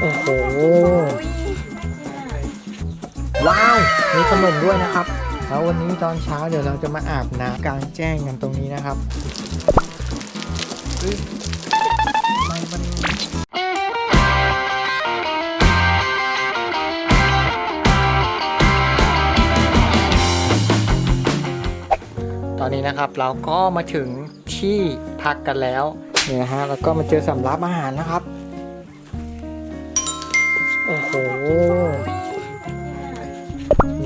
โอ้โห ว้าว มีขนมด้วยนะครับ แล้ววันนี้ตอนเช้าเดี๋ยวเราจะมาอาบน้ำกลางแจ้งกันตรงนี้นะครับไมมันตอนนี้นะครับเราก็มาถึงที่พักกันแล้ว นี่นะฮะแล้วก็มาเจอสำรับอาหารนะครับ โอ้โห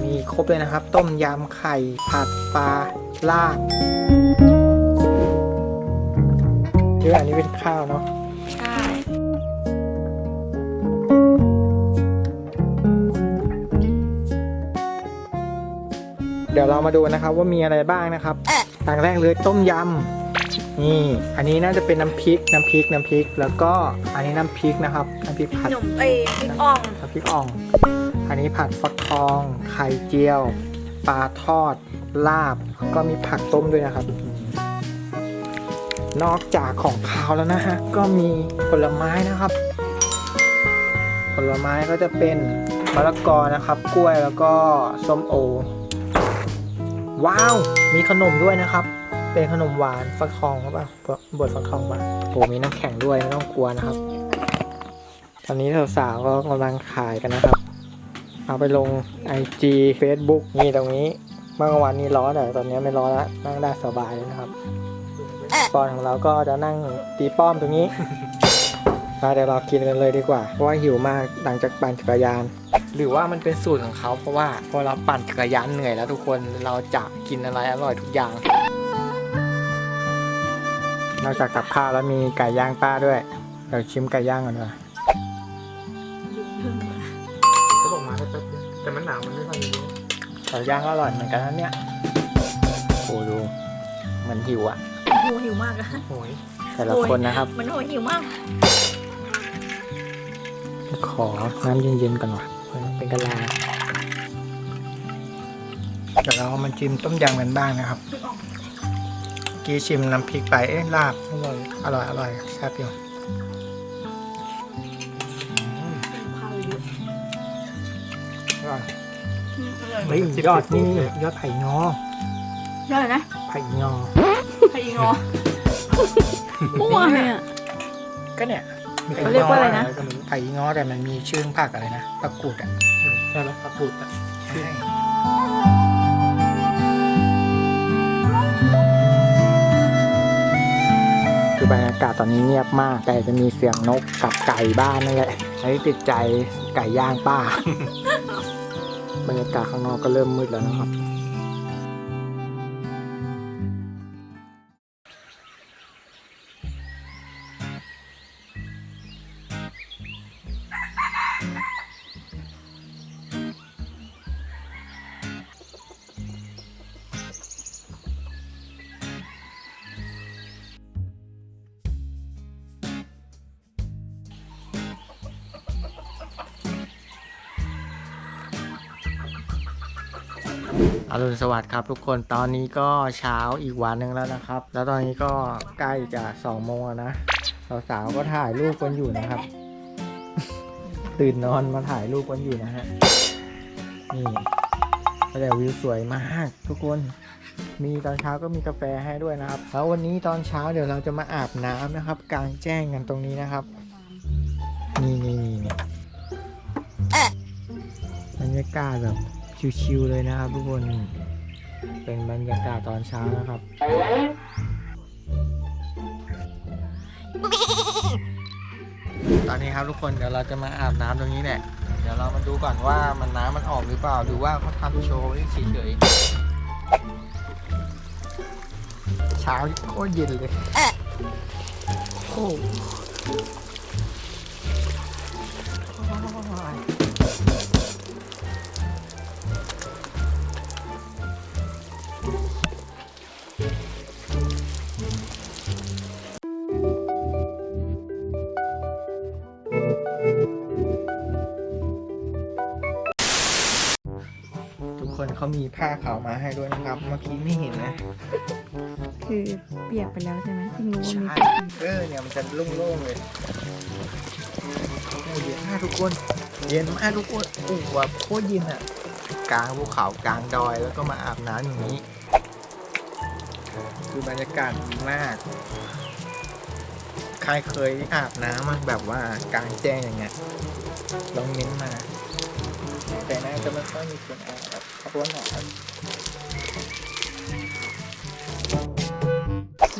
มีครบเลยนะครับ ต้มยำไข่ผัดปลาลาบเดี๋ยวอันนี้เป็นข้าวเนาะใช่เดี๋ยวเรามาดูนะครับว่ามีอะไรบ้างนะครับอย่างแรกเลยต้มยำ นี่อันนี้น่าจะเป็นน้ำพริกน้ำพริกน้ำพริก แล้วก็อันนี้น้ำพริกนะครับน้ำพริกขผัดนมเอ้ยพริกอ่องน้ำพริกอ่อง อันนี้ผัดฟักทอง ไข่เจียว ปลาทอด ลาบ ก็มีผักต้มด้วยนะครับ นอกจากของคาวแล้วนะฮะ ก็มีผลไม้นะครับ ผลไม้ก็จะเป็นมะละกอนะครับ กล้วยแล้วก็ส้มโอ ว้าว มีขนมด้วยนะครับ เป็นขนมหวานฟักทองหรือเปล่าบดฟักทองป่ะโอ้มีน้ำแข็งด้วยไม่ต้องกลัวนะครับ ตอนนี้สาวๆก็กำลังขายกันนะครับ เอาไปลง IG Facebook นี่ตรงนี้เมื่อวันนี้ร้อนแต่ตอนนี้ไม่ร้อนแล้วนั่งได้สบายเลยนะครับปอนของเราก็จะนั่งตีป้อมตรงนี้มาเดี๋ยวเรากินกันเลยดีกว่า เพราะว่าหิวมากหลังจากปั่นจักรยาน หรือว่ามันเป็นสูตรของเขาเพราะว่าพอเราปั่นจักรยานเหนื่อยแล้วทุกคนเราจะกินอะไรอร่อยทุกอย่าง นอกจากกับข้าวแล้วมีไก่ย่างป้าด้วย เดี๋ยวชิมไก่ย่างก่อนดีกว่าเขาบอกมาแป๊บเดียวแต่มันหนาวมันไม่ค่อยเยอะไก่ย่างก็อร่อยเหมือนกันนะเนี่ยโอ้ดูเหมันหิวอะโหหิวมากอะโอ้ยแต่ละคนนะครับ มันโหหิวมาก ขอน้ำเย็นๆก่อนว่ะเป็นกะลาเดี๋ยวเรามาชิมต้มยำกันบ้างนะครับเมื่อ กี้ชิมน้ำพริกไปเอ๊ะลาบอร่อยอร่อยอร่อยแซ่บอยู่อร่อยเฮ้ยยอดนี่ยอดไผ่งอยอดเลยนะไผ่งอไข่งอมั่วเลยอะก็เนี่ยเขาเรียกว่าอะไรนะไผ่งอแต่มันมีชื่อผักอะไรนะผักกูดอะใช่ไหมปลาปูดอะใช่ ตอนนี้เงียบมาก แต่จะมีเสียงนกกับไก่บ้านนั่นแหละไอ้ติดใจไก่ย่างป้า บรรยากาศข้างนอกก็เริ่มมืดแล้วนะครับ อรุณสวัสดิ์ครับทุกคนตอนนี้ก็เช้าอีกวันหนึ่งแล้วนะครับ แล้วตอนนี้ก็ใกล้จะสองโมงแล้วนะสาวๆก็ถ่ายรูปกันอยู่นะครับ ตื่นนอนมาถ่ายรูปกันอยู่นะฮะนี่แต่วิวสวยมากทุกคนมีตอนเช้าก็มีกาแฟให้ด้วยนะครับแล้ววันนี้ตอนเช้าเดี๋ยวเราจะมาอาบน้ำนะครับ กลางแจ้งกันตรงนี้นะครับ นี่นี่นี่นี่บรรยากาศแบบ ชิวๆเลยนะครับทุกคนเป็นบรรยากาศตอนเช้านะครับตอนนี้ครับทุกคนเดี๋ยวเราจะมาอาบน้ำตรงนี้แหละเดี๋ยวเรามาดูก่อนว่ามันน้ำมันออกหรือเปล่าหรือว่าเขาทำโชว์เฉยๆเช้าโคตรเย็นเลยโอ้ เขามีผ้าขาวมาให้ด้วยนะครับ เมื่อกี้ไม่เห็นนะ คือเปียกไปแล้วใช่ไหมเพิ่งรู้ว่ามีใช่เออเนี่ยมันจะโล่งๆเลยทุกคน เย็นมากทุกคนโอ้โหแบบโคตรเย็นอะ กลางภูเขากลางดอยแล้วก็มาอาบน้ำอย่างนี้ คือบรรยากาศดีมาก ใครเคยอาบน้ำมันแบบว่ากลางแจ้งอย่างเงี้ยลองเม้นต์มา แต่น่าจะไม่ค่อยมีคนอาบแบบเพราะว่าหนาว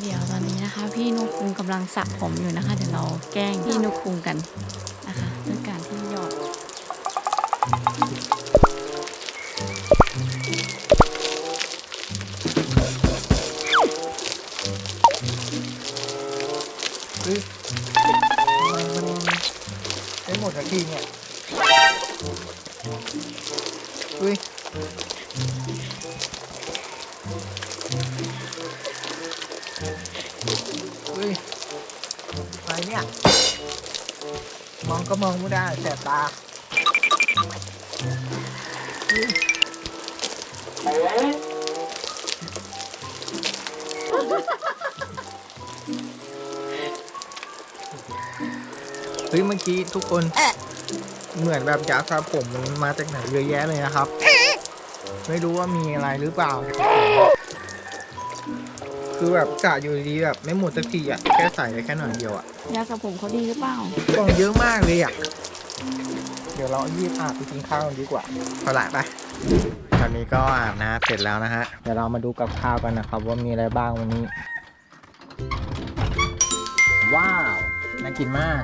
เดี๋ยวตอนนี้นะคะ พี่นุกคุงกำลังสระผมอยู่นะคะเดี๋ยวเราแกล้งพี่นุกคุงกันนะคะด้วยการที่หยอดมมันไม่หมดสักทีเนี่ย เฮ้ยเฮ้ยอะไรเนี่ย มองก็มองไม่ได้แสบตาเฮ้ยเฮ้ยเมื่อกี้ทุกคน เหมือนแบบยาสระผมมันมาจากไหนเยอะแยะเลยนะครับ ไม่รู้ว่ามีอะไรหรือเปล่า คือแบบสระอยู่ดีๆแบบไม่หมดสักทีอะแค่ใส่ไปแค่หน่อยเดียวอะยาสระผมเขาดีหรือเปล่ากล่องเยอะมากเลยอะเดี๋ยวเรายีบอาบไปกินข้าวกันดีกว่าพอละไปตอนนี้ก็อาบน้ำเสร็จแล้วนะฮะ เดี๋ยวเรามาดูกับข้าวกันนะครับ ว่ามีอะไรบ้างวันนี้ ว้าว น่ากินมาก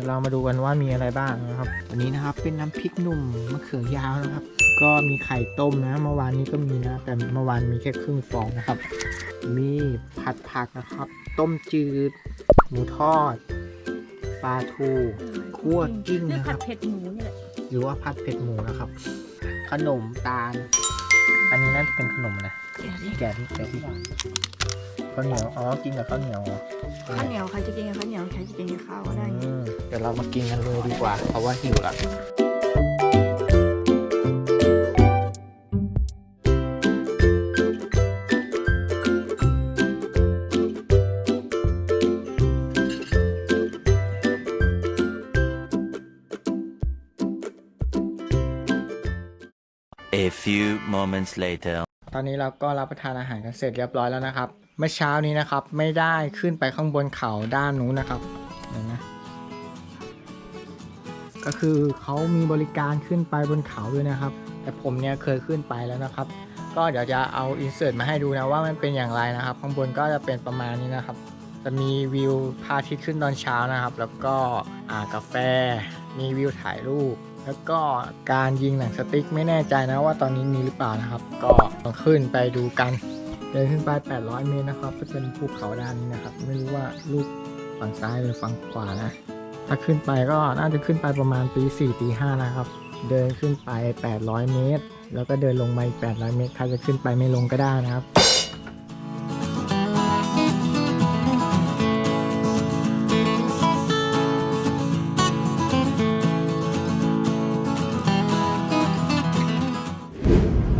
ดี๋ยวเรามาดูกันว่ามีอะไรบ้างนะครับอันนี้นะครับเป็นน้ำพริกหนุ่มมะเขือยาวนะครับ ก็มีไข่ต้มนะเมื่อวานนี้ก็มีนะแต่เมื่อวานมีแค่ครึ่งฟองนะครับ มีผัดผักนะครับ ต้มจืด หมูทอดปลาทูคั่วกิ้งนี่นะคผัรัดบเผ็ดหมูนี่แหละหรือว่าผัดเผ็ดหมูนะครับ ขนมตาล อันนี้น่าจะเป็นขนมนะเดี๋ยวดิแกะที่แกะที่ ข้าวเหนียว อ๋อ กินกับข้าวเหนียวเหรอข้าวเหนียวใครจะกินกับข้าวเหนียวใครจะกินกับข้าวก็ได้ อืมเดี๋ยวเรามากินกันเลยดีกว่า เพราะว่าหิวแล้ว A few moments later. ตอนนี้เราก็รับประทานอาหารกันเสร็จเรียบร้อยแล้วนะครับ เมื่อเช้านี้นะครับ ไม่ได้ขึ้นไปข้างบนเขาด้านนู้นนะครับนไหมก็คือเขามีบริการขึ้นไปบนเขาด้วยนะครับ แต่ผมเนี่ยเคยขึ้นไปแล้วนะครับ ก็เดี๋ยวจะเอาอินเสิร์ตมาให้ดูนะว่ามันเป็นอย่างไรนะครับ ข้างบนก็จะเป็นประมาณนี้นะครับ จะมีวิวพระอาทิตย์ขึ้นตอนเช้านะครับ แล้วก็อ่ากาแฟ มีวิวถ่ายรูป แล้วก็การยิงหนังสติ๊กไม่แน่ใจนะว่าตอนนี้มีหรือเปล่านะครับ ก็ต้องขึ้นไปดูกัน เดินขึ้นไป 800 เมตรนะครับก็เป็นภูเขาด้านนี้นะครับ ไม่รู้ว่าลูกฝั่งซ้ายหรือฝั่งขวานะ ถ้าขึ้นไปก็น่าจะขึ้นไปประมาณตี4ตี5นะครับ เดินขึ้นไป 800 เมตร แล้วก็เดินลงมาอีก 800 เมตร ใครจะขึ้นไปไม่ลงก็ได้นะครับ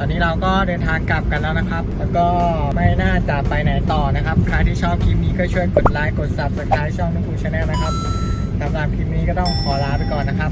ตอนนี้เราก็เดินทางกลับกันแล้วนะครับ แล้วก็ไม่น่าจะไปไหนต่อนะครับ ใครที่ชอบคลิปนี้ก็ช่วยกดไลค์ กดซับสไครต์ช่องนุกูชาแนลนะครับสำหรับคลิปนี้ก็ต้องขอลาไปก่อนนะครับ